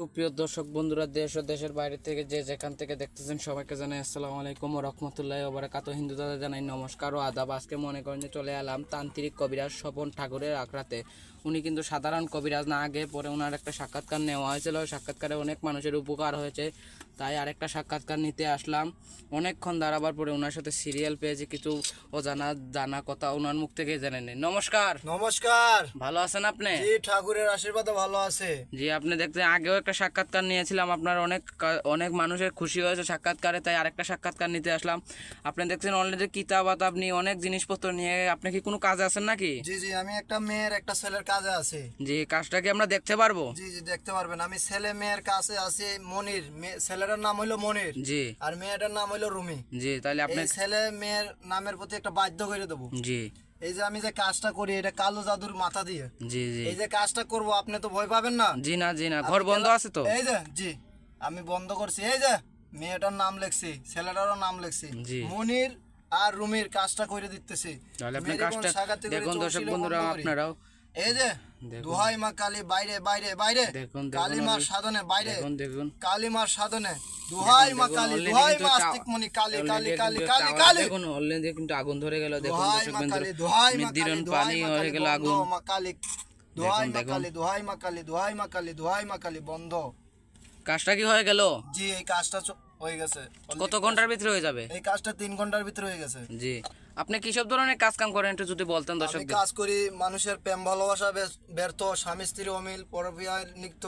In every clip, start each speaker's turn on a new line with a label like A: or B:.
A: সুপ্রিয় দর্শক বন্ধুরা দেশ ও দেশের বাইরে থেকে যে যেখান থেকে দেখতেছেন সবাইকে জানাই আসসালামু আলাইকুম রহমতুল্লাহ ওবরাকাত হিন্দু দাদা জানাই নমস্কার ও আদাব। আজকে মনে করেন যে চলে এলাম তান্ত্রিক কবিরাজ স্বপন ঠাকুরের আখড়াতে। উনি কিন্তু সাধারণ কবিরাজ না আগে পরে ওনার একটা সাক্ষাৎকার নেওয়া হয়েছিল। সাক্ষাৎকারে অনেক মানুষের উপকার হয়েছে। তাই আরেকটা সাক্ষাৎকার নিতে আসলাম। অনেকক্ষণ দাঁড়াবার পরে ওনার সাথে সিরিয়াল পেয়েছি কিছু অজানা জানা কথা ওনার মুখ থেকে জেনে নেই। নমস্কার।
B: নমস্কার।
A: ভালো আছেন আপনি?
B: জি ঠাকুরের আশীর্বাদে ভালো আছে।
A: জি আপনি দেখতে আগেও একটা সাক্ষাৎকার নিয়েছিলাম আপনার অনেক অনেক মানুষের খুশি হয়েছে সাক্ষাৎকারে তাই আরেকটা সাক্ষাৎকার নিতে আসলাম। আপনি দেখছেন অলরেডি কিতাব নিয়ে অনেক জিনিসপত্র নিয়ে আপনি কি কোনো কাজে আছেন নাকি?
B: জি জি আমি একটা মেয়ের একটা ছেলের কাজে আছি।
A: জি কাজটা কি আমরা দেখতে পারব?
B: জি জি দেখতে পারবেন। আমি ছেলে মেয়ের কাছে আছি মনির। ছেলেটার নাম হইল মনির।
A: জি।
B: আর মেয়েটার নাম হইল রুমি।
A: জি তাহলে আপনি
B: ছেলে মেয়ের নামের প্রতি একটা বাধ্য করে দেবো।
A: জি।
B: এই যে আমি যে কাজটা করি এটা কালো জাদুর মাথা দিয়ে।
A: জি জি।
B: এই যে কাজটা করব আপনি তো ভয় পাবেন না।
A: জি না জি না ঘর বন্ধ আছে তো।
B: এই যে জি আমি বন্ধ করছি। এই যে মেয়েটার নাম লেখছি ছেলেটারও নাম লেখছি। মনির আর রুমির কাজটা করে দিতেছি।
A: তাহলে আপনি কাজটা দেখুন দর্শক বন্ধুরা আপনারাও।
B: এই যে। দুহাই মা কালী বাইরে বাইরে বাইরে।
A: দেখুন, দেখুন
B: কালী মার সাধনে বাইরে।
A: দেখুন দেখুন।
B: কালী মার সাধনে। দুহাই মা কালী দুহাই মা আস্তিক মনি কালী কালী কালী কালী কালী।
A: দেখুন অলরেডি কিন্তু আগুন ধরে গেল। দেখুন
B: দুহাই
A: দর্শক
B: মা
A: বন্ধুরা
B: কালী দুহাই মা কালী দুহাই
A: পানি
B: মা
A: হয়ে গেল
B: বন্ধ
A: আগুন।
B: মা কালী। দুহাই মা
A: দেখুন।
B: কালী দুহাই মা কালী দুহাই মা কালী দুহাই মা কালী বন্ধ।
A: কাজটা কি হয়ে গেল?
B: জি এই কাজটা হয়ে গেছে।
A: কত ঘণ্টার ভিতরে হয়ে যাবে?
B: এই কাজটা তিন ঘণ্টার ভিতরে হয়ে গেছে।
A: জি। আপনি কিসব ধরনের কাজ কাম করেন একটু যদি বলতেন দর্শক
B: কাজ করি মানুষের প্রেম ভালোবাসা ব্যর্থ স্বামী স্ত্রী অমিল পরবিয়ার নিক্ত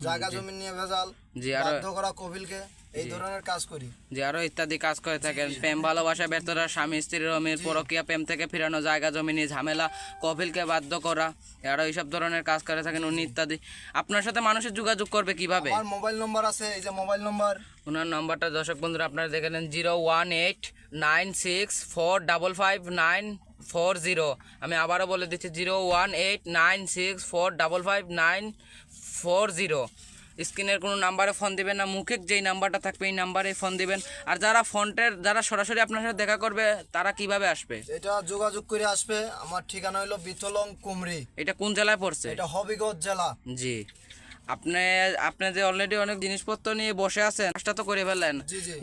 B: জায়গা জমি নিয়ে ভেজাল
A: জি, আরো-
B: বাধ্য করা কপিলকে এই ধরনের কাজ করি।
A: যে আরও ইত্যাদি কাজ করে থাকেন। প্রেম ভালোবাসা ব্যর্থতা স্বামী স্ত্রীর অমির পরকিয়া প্রেম থেকে ফেরানো জায়গা জমি নিয়ে ঝামেলা কপিলকে বাধ্য করা আরও এইসব ধরনের কাজ করে থাকেন উনি ইত্যাদি। আপনার সাথে মানুষের যোগাযোগ করবে কীভাবে?
B: আমার মোবাইল নম্বর আছে এই যে মোবাইল নম্বর।
A: ওনার নাম্বারটা দর্শক বন্ধুরা আপনারা দেখে নেন zero one eight nine six four double five nine four zero আমি আবারও বলে দিচ্ছি zero one eight nine six four double five nine four zero স্ক্রিনের কোনো নাম্বারে ফোন দিবেন না মুখে যেই নাম্বারটা থাকবে এই নাম্বারে ফোন দিবেন। আর যারা ফোনটের যারা সরাসরি আপনার সাথে দেখা করবে তারা কীভাবে আসবে?
B: এটা যোগাযোগ করে আসবে। আমার ঠিকানা হলো বিথলং কুমরি।
A: এটা কোন জেলায় পড়ছে?
B: এটা হবিগঞ্জ জেলা।
A: জি। আপনি আপনি যে অলরেডি অনেক জিনিসপত্র নিয়ে বসে আছেন কাজটা তো করে ফেললেন।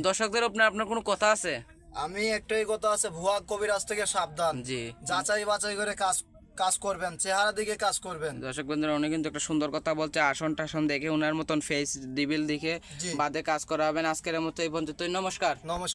A: দর্শকদের আপনার আপনার কোনো কথা আছে?
B: আমি একটাই কথা আছে ভুয়া কবিরাজ থেকে সাবধান।
A: জি।
B: যাচাই বাছাই করে কাজ কাজ করবেন চেহারা দিকে কাজ করবেন।
A: দর্শক বন্ধুরা উনি কিন্তু একটা সুন্দর কথা বলছে আসন টাসন দেখে উনার মতন ফেস ডিবিল দেখে বাদে কাজ করা হবে আজকের মতো এই পর্যন্তই নমস্কার।
B: নমস্কার।